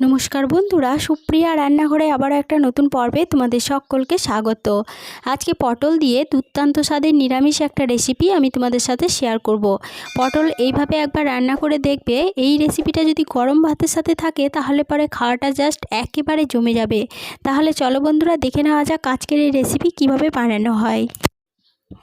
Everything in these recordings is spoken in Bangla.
নমস্কার বন্ধুরা, সুপ্রিয়া রান্নাঘরে আবারও একটা নতুন পর্বে তোমাদের সকলকে স্বাগত। আজকে পটল দিয়ে দুর্দান্ত স্বাদের নিরামিষ একটা রেসিপি আমি তোমাদের সাথে শেয়ার করব। পটল এইভাবে একবার রান্না করে দেখবে, এই রেসিপিটা যদি গরম ভাতের সাথে থাকে, তাহলে পরে খাওয়াটা জাস্ট একেবারে জমে যাবে। তাহলে চলো বন্ধুরা, দেখে নেওয়া যাক আজকের এই রেসিপি কীভাবে বানানো হয়।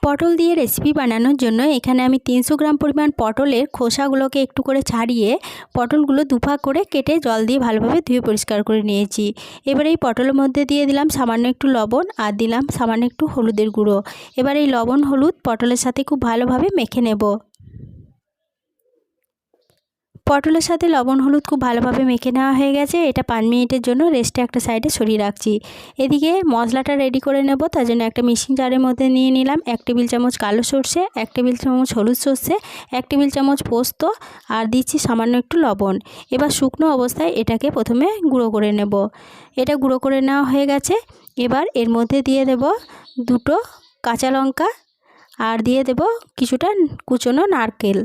পটল দিয়ে রেসিপি বানানোর জন্য এখানে আমি তিনশো গ্রাম পরিমাণ পটলের খোসাগুলোকে একটু করে ছাড়িয়ে পটলগুলো দুফা করে কেটে জল দিয়ে ভালোভাবে ধুয়ে পরিষ্কার করে নিয়েছি। এবার এই পটলের মধ্যে দিয়ে দিলাম সামান্য একটু লবণ আর দিলাম সামান্য একটু হলুদের গুঁড়ো। এবার এই লবণ হলুদ পটলের সাথে খুব ভালোভাবে মেখে নেব। পটলের সাথে লবণ, হলুদ খুব ভালোভাবে মেখে নেওয়া হয়ে গেছে। এটা পাঁচ মিনিটের জন্য রেস্টে একটা সাইডে সরিয়ে রাখছি। এদিকে মশলাটা রেডি করে নেব। তার জন্য একটা মিক্সিং জারের মধ্যে নিয়ে নিলাম। এক টেবিল চামচ কালো সর্ষে, এক টেবিল চামচ হলুদ সর্ষে, এক টেবিল চামচ পোস্ত আর দিচ্ছি সামান্য একটু লবণ। এবার শুকনো অবস্থায় এটাকে প্রথমে গুঁড়ো করে নেব। এটা গুঁড়ো করে নেওয়া হয়ে গেছে। এবার এর মধ্যে দিয়ে দেব দুটো কাঁচা লঙ্কা আর দিয়ে দেব কিছুটা কুচনো নারকেল।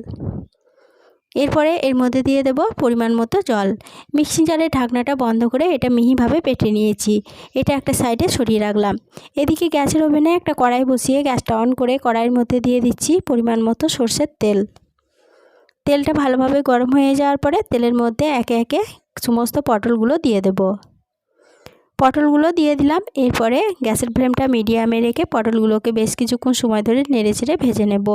এরপরে এর মধ্যে দিয়ে দেব পরিমাণ মতো জল। মিক্সিং জারের ঢাকনাটা বন্ধ করে এটা মিহিভাবে পেটে নিয়েছি। এটা একটা সাইডে সরিয়ে রাখলাম। এদিকে গ্যাসের ওভেনে একটা কড়াই বসিয়ে গ্যাসটা অন করে কড়াইয়ের মধ্যে দিয়ে দিচ্ছি পরিমাণ মতো সর্ষের তেল। তেলটা ভালোভাবে গরম হয়ে যাওয়ার পরে তেলের মধ্যে একে একে সমস্ত পটলগুলো দিয়ে দেব। পটলগুলো দিয়ে দিলাম। এরপরে গ্যাসের ফ্লেমটা মিডিয়ামে রেখে পটলগুলোকে বেশ কিছুক্ষণ সময় ধরে নেড়ে চেড়ে ভেজে নেব।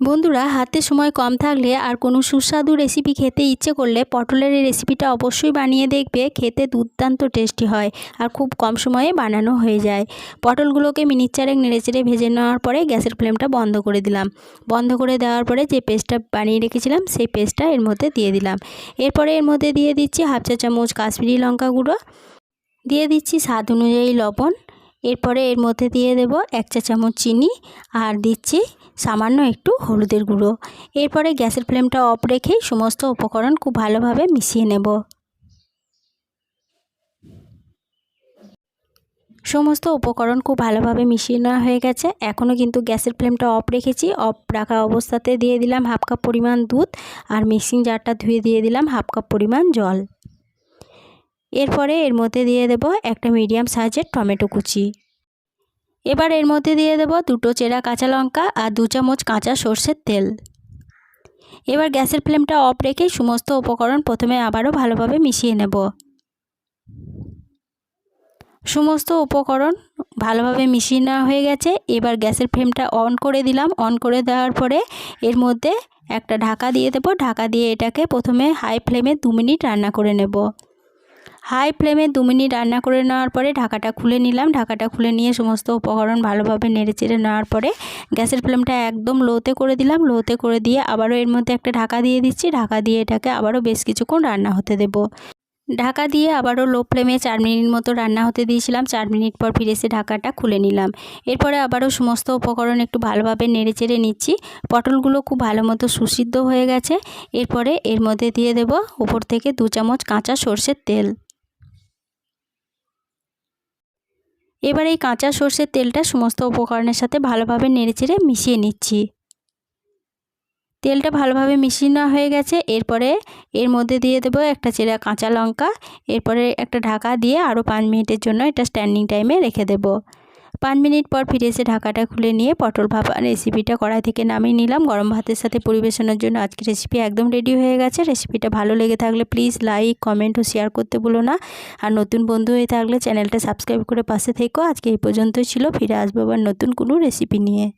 বন্ধুরা, হাতে সময় কম থাকলে আর কোনো সুস্বাদু রেসিপি খেতে ইচ্ছে করলে পটলের এই রেসিপিটা অবশ্যই বানিয়ে দেখবে। খেতে দুর্দান্ত টেস্টি হয় আর খুব কম সময়ে বানানো হয়ে যায়। পটলগুলোকে মিনিট চারেক নেড়েচেড়ে ভেজে নেওয়ার পরে গ্যাসের ফ্লেমটা বন্ধ করে দিলাম। বন্ধ করে দেওয়ার পরে যে পেস্টটা বানিয়ে রেখেছিলাম, সেই পেস্টটা এর মধ্যে দিয়ে দিলাম। এরপরে এর মধ্যে দিয়ে দিচ্ছি হাফ চা চামচ কাশ্মীরি লঙ্কা গুঁড়ো। দিয়ে দিচ্ছি স্বাদ অনুযায়ী লবণ। এরপরে এর মধ্যে দিয়ে দেব এক চা চামচ চিনি। আর দিচ্ছি সামান্য একটু হলুদের গুঁড়ো। এরপরে গ্যাসের ফ্লেমটা অফ রেখেই সমস্ত উপকরণ খুব ভালোভাবে মিশিয়ে নেব। সমস্ত উপকরণ খুব ভালোভাবে মিশিয়ে নেওয়া হয়ে গেছে। এখনও কিন্তু গ্যাসের ফ্লেমটা অফ রেখেছি। অফ রাখা অবস্থাতে দিয়ে দিলাম হাফ কাপ পরিমাণ দুধ আর মিক্সিং জারটা ধুয়ে দিয়ে দিলাম হাফ কাপ পরিমাণ জল। এরপরে এর মধ্যে দিয়ে দেব একটা মিডিয়াম সাইজের টমেটো কুচি। এবার এর মধ্যে দিয়ে দেব দুটো চেরা কাঁচা লঙ্কা আর দু চামচ কাঁচা সর্ষের তেল। এবার গ্যাসের ফ্লেমটা অফ রেখে সমস্ত উপকরণ প্রথমে আবারও ভালোভাবে মিশিয়ে নেব। সমস্ত উপকরণ ভালোভাবে মিশিয়ে নেওয়া হয়ে গেছে। এবার গ্যাসের ফ্লেমটা অন করে দিলাম। অন করে দেওয়ার পরে এর মধ্যে একটা ঢাকা দিয়ে দেবো। ঢাকা দিয়ে এটাকে প্রথমে হাই ফ্লেমে দু মিনিট রান্না করে নেব। হাই ফ্লেমে দু মিনিট রান্না করে নেওয়ার পরে ঢাকাটা খুলে নিলাম। ঢাকাটা খুলে নিয়ে সমস্ত উপকরণ ভালোভাবে নেড়ে চেড়ে নেওয়ার পরে গ্যাসের ফ্লেমটা একদম লোতে করে দিলাম। লোতে করে দিয়ে আবারও এর মধ্যে একটা ঢাকা দিয়ে দিচ্ছি। ঢাকা দিয়ে এটাকে আবারও বেশ কিছুক্ষণ রান্না হতে দেব। ঢাকা দিয়ে আবারও লো ফ্লেমে চার মিনিট মতো রান্না হতে দিয়েছিলাম। চার মিনিট পর ফিরে এসে ঢাকাটা খুলে নিলাম। এরপরে আবারও সমস্ত উপকরণ একটু ভালোভাবে নেড়ে চেড়ে নিচ্ছি। পটলগুলো খুব ভালো মতো সুসিদ্ধ হয়ে গেছে। এরপরে এর মধ্যে দিয়ে দেব উপর থেকে দু চামচ কাঁচা সর্ষের তেল। এবার এই কাঁচা সর্ষের তেলটা সমস্ত উপকরণের সাথে ভালোভাবে নেড়েচেড়ে মিশিয়ে নিচ্ছি। তেলটা ভালোভাবে মিশিয়ে নেওয়া হয়ে গেছে। এরপরে এর মধ্যে দিয়ে দেবো একটা চেরা কাঁচা লঙ্কা। এরপরে একটা ঢাকা দিয়ে আরও পাঁচ মিনিটের জন্য এটা স্ট্যান্ডিং টাইমে রেখে দেবো। পাঁচ মিনিট পর ফিরে এসে ঢাকাটা খুলে নিয়ে পটল ভাপা রেসিপিটা কড়াই থেকে নামিয়ে নিলাম। গরম ভাতের সাথে পরিবেশনের জন্য আজকে রেসিপি একদম রেডি হয়ে গেছে। রেসিপিটা ভালো লেগে থাকলে প্লিজ লাইক কমেন্ট ও শেয়ার করতে বলো না। আর নতুন বন্ধু হয়ে থাকলে চ্যানেলটা সাবস্ক্রাইব করে পাশে থেকো। আজকে এই পর্যন্তই ছিল। ফিরে আসব আবার নতুন কোনো রেসিপি নিয়ে।